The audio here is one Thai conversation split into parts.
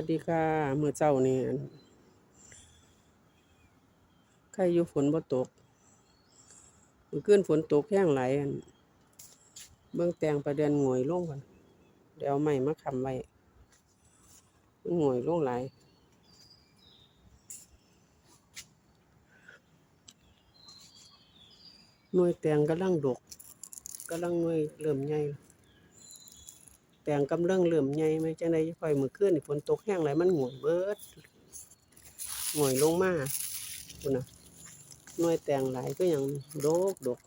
วัสดีค่ะเมื่อเจ้านี่ใครอยู่ฝนบ่ตกเมื่อคืนฝนตกแห้งไหลอันเบิ่งแตงประเด็นหงวยลงก่อนเดี๋ยวเอาไม้มาคำไว้มันหงวยลงไหลหน่วยแตงกำลังดกกำลังหน่วยเริ่มใหญ่ แตงกำลังเริ่มใหญ่ไหมจังไดค่อยมือคืนนี่ฝนตกแห้งไหลมันหงวยเบิดหงวยลงมาพุ่นะหน่วยแตงหลายก็ยังโดกดก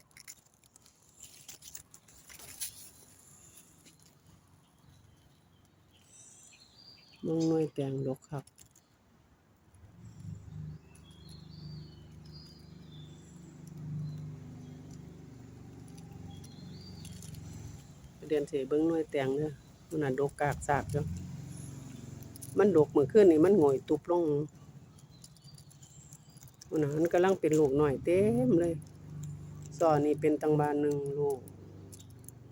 เบิ่งหน่วยแตงดกครับเดือนสิเบิ่งหน่วยแตงเด้อ มันน่ะดกกากซากอยู่มันดกเหมื้อคืนนี่มันโงอยตุบลงมันน่ะมันกำลังเป็นลูกหน้อยเต็มเลยซอนี่เป็นตังบานหนึ่งลูก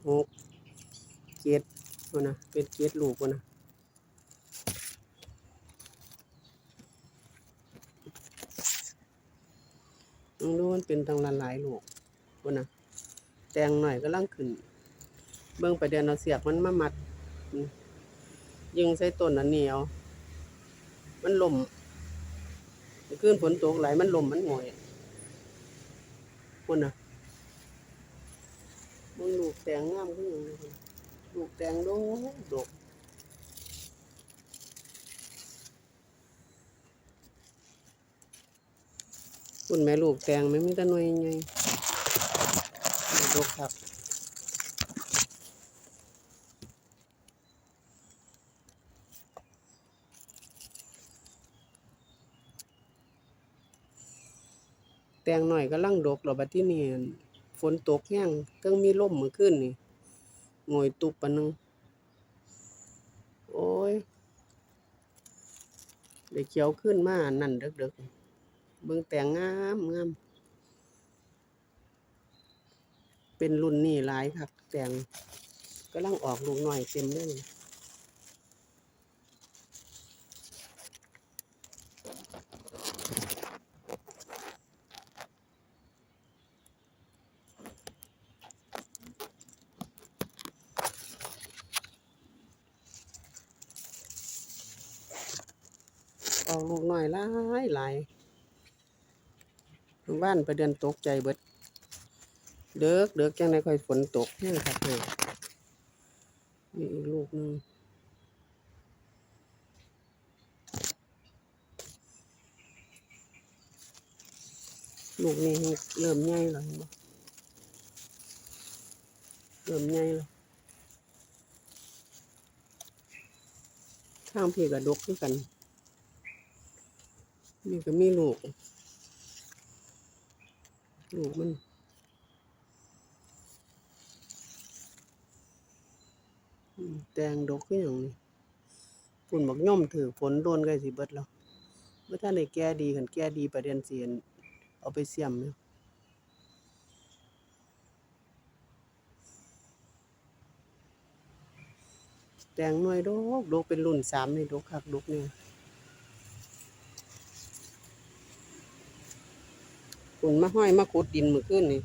หกเจ็ดพุ่นน่ะเป็นเจ็ดลูกพุ่นน่ะมึงดูมันเป็นตังละหลายลูกพุ่นน่ะแตงหน่อยก็ลังขึ้น เบิ่งไปเดือนเอาเสียบมันมามัด ยิงใส่ต้นอันเหนียว มันล่มขึ้นฝนตกไหลมันล่มมันหงอยพุ่นน่ะมึงลูกแตงงามขึ้นหลูกแตงดกดกคุณแม่ลูกแตงไม่มีแตะหน่วยใหญ่ดกครับ ตงหน่อยก็ลังดกแล้วบัดที่นี่อั่นฝนตกแห้งเทิงมีลมมื้อคืนนี่งอยตุบปนึง โอ้ยได้เขียวขึ้นมานั่นเดึกๆเบิ่งแต่งงามงาม เป็นรุ่นนี้หลายครับ แต่งกำลังออกลูกหน่อยเต็มเลย ออกลูกหน่อยหลายหลายบ้านไปเดือนตกใจเบิดเด้อเด้อจังไดค่อยฝนตกแห้งครับนี่นี่อีกลูกหนึ่งลูกนี้เริ่มใหญ่แล้วเห็นบ่เริ่มใหญ่แล้วข้างพี่กับดกคือกัน นี่ก็มีลูก ลูกมันแตงดกคือหยังนี่ฝนบักย่อมถือฝนโดนใกล้สิเบิดแล้วบ่ทันได้แก่ดีคันแก่ดีประเด็นสิอั่นเอาไปเสียมอยู่ยแตงหน่วยดกดกเป็นรุ่นสามนี่ดกคักดกเนี่ย ฝุ่นมาห้อยมาขุดดินมื้อคืนนี่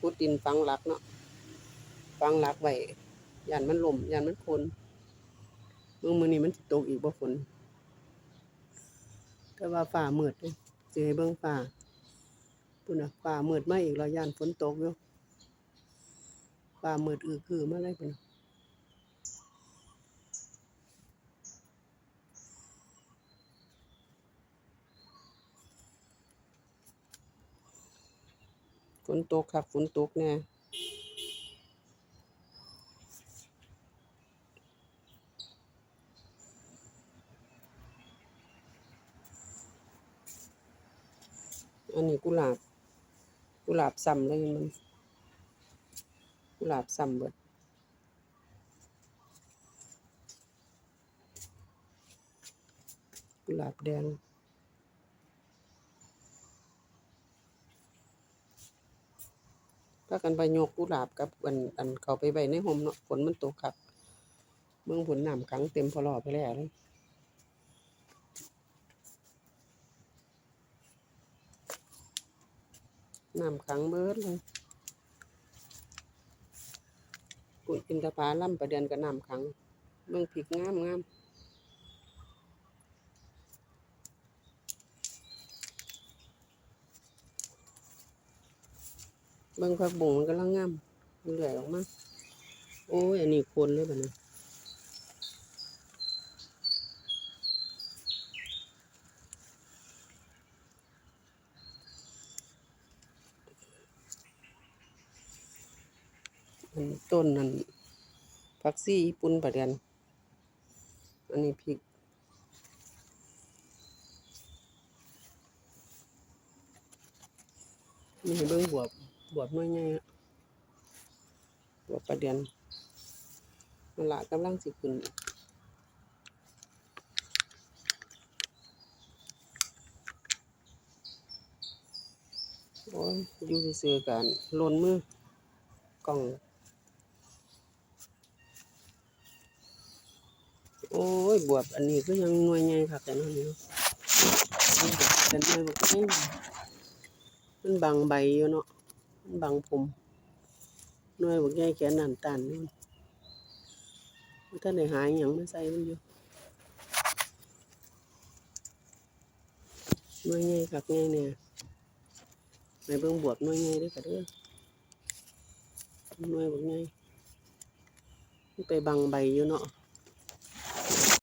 ขุดดินฝังหลักเนาะฝังหลักไว้ยันมันล่มยันมันคนเมื่อมือนี้มันสิตกอีกบ่ฝนแต่ว่าฟ้ามืดเด้สิให้เบิ่งฟ้าพุ่นน่ะฟ้ามืดไมาอีกแล้วยันฝนตกอยู่ฟ้ามืดอือคือมาเลยพุ่น ฝนตกครับฝนตกแน่อันนี้กุหลาบ กุหลาบซ้ำเลยมัน กุหลาบซ้ำเบิดกุหลาบแดงากันไปยกกุหลาบกับอันอันเขาไปใบในห่มเนาะฝนมันตกครับเมืองฝนหน้ำขังเต็มพอรอไปแล้วเลยหน้ำขังเบิดเลยปุ๋ยอินทผลัมประเด็นกับหน้ำขังเมืองผิกงามงาม บิ่งผักบุ้งมันกำลังงามมันเหลื่อออกมา โอ้ย อันนี้คนเลยแบบนี้อันต้นนั่นผักซี่ญี่ปุ่นประเดียนอันนี้พริกนี่ให้เบิ่งบวบ บวบน้อยใหญ่อะบวบประเดียนนั่นละกำลังสิขึ้นโอ้ยอยู่ซื่อๆกันหล่นมือกล่อง โอ้ย บวบอันนี้ก็ยังหน่วยใหญ่ค่ะแต่นั่นนี่เนาะเป็นหน่วยบอกนี่มันบังใบอยู่เนาะมัน บังผมหน่วยบอกใหญ่แขนน้ำตาลนี่นท่านได้หายหยังไม่ใส่มันอยู่หน่วยใหญ่คักใหญ่เนี่ยในเบิ่งบวบหน่วยใหญ่ด้วยค่ะเด้อหน่วยบอกใหญ่ไปบังใบอยู่เนาะ